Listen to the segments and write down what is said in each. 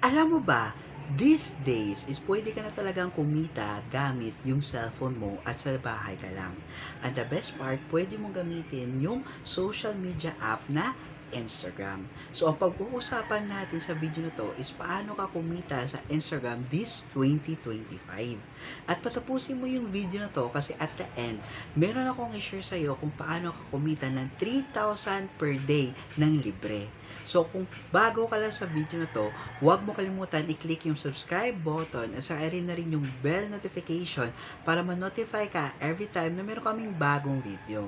Alam mo ba, these days is pwede ka na talagang kumita gamit yung cellphone mo at sa bahay ka lang. And the best part, pwede mong gamitin yung social media app na Instagram. So, ang pag-uusapan natin sa video na to is paano ka kumita sa Instagram this 2025. At patapusin mo yung video na to kasi at the end, meron akong i-share sa'yo kung paano ka kumita ng 3,000 per day ng libre. So, kung bago ka lang sa video na to, huwag mo kalimutan i-click yung subscribe button at saka rin na rin yung bell notification para ma-notify ka every time na meron kaming bagong video.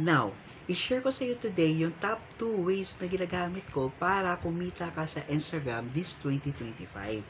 Now, i-share ko sa iyo today yung top 2 ways na ginagamit ko para kumita ka sa Instagram this 2025.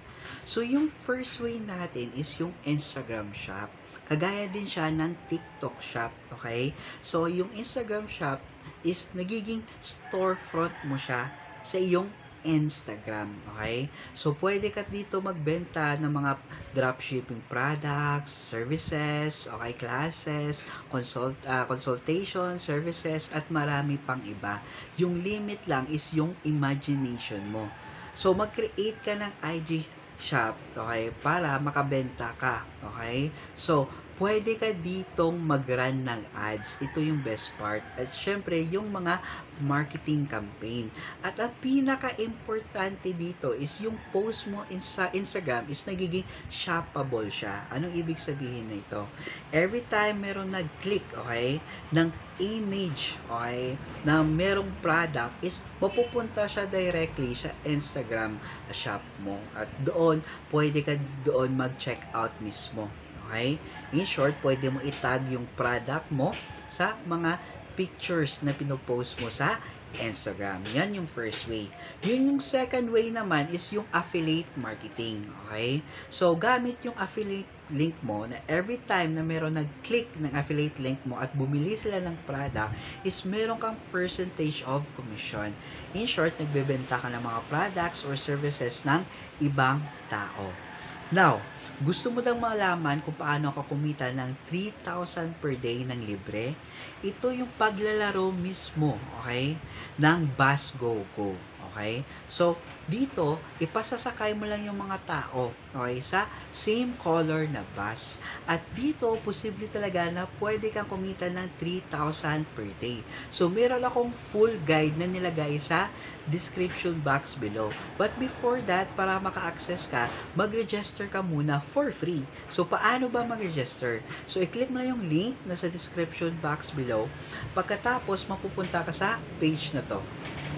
So, yung first way natin is yung Instagram shop. Kagaya din siya ng TikTok shop, okay? So, yung Instagram shop is nagiging storefront mo siya sa iyong Instagram, okay? So, pwede ka dito magbenta ng mga dropshipping products, services, okay, classes, consult, ah, consultation, services, at marami pang iba. Yung limit lang is yung imagination mo. So, mag-create ka ng IG shop, okay, para makabenta ka, okay? So, pwede ka ditong mag-run ng ads. Ito yung best part. At syempre, yung mga marketing campaign. At ang pinaka-importante dito is yung post mo in sa Instagram is nagiging shoppable siya. Anong ibig sabihin na ito? Every time meron nag-click, okay, ng image, okay, na merong product is mapupunta siya directly sa Instagram shop mo. At doon, pwede ka doon mag-check out mismo. Okay? In short, pwede mo itag yung product mo sa mga pictures na pinopost mo sa Instagram. Yan yung first way. Yun yung second way naman is yung affiliate marketing. Okay? So, gamit yung affiliate link mo na every time na meron nag-click ng affiliate link mo at bumili sila ng product is meron kang percentage of commission. In short, nagbebenta ka ng mga products or services ng ibang tao. Now, gusto mo daw malaman kung paano ka kumita ng 3,000 per day ng libre? Ito yung paglalaro mismo, okay? Ng Bus Go Go, okay? So, dito, ipasasakay mo lang yung mga tao, okay? Sa same color na bus. At dito, posible talaga na pwede kang kumita ng 3,000 per day. So, meron akong full guide na nilagay sa description box below. But before that, para maka-access ka, mag-register ka muna for free. So, paano ba mag-register? So, i-click mo lang yung link na sa description box below. Pagkatapos, mapupunta ka sa page na to.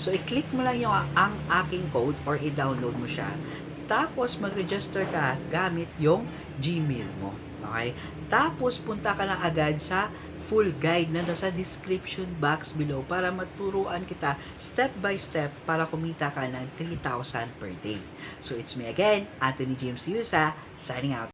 So, i-click mo lang yung ang aking code or i-download mo siya. Tapos, mag-register ka gamit yung Gmail mo. Okay? Tapos, punta ka lang agad sa full guide na nasa description box below para maturuan kita step by step para kumita ka ng 3,000 per day. So, it's me again, Anthony James Yusa, signing out.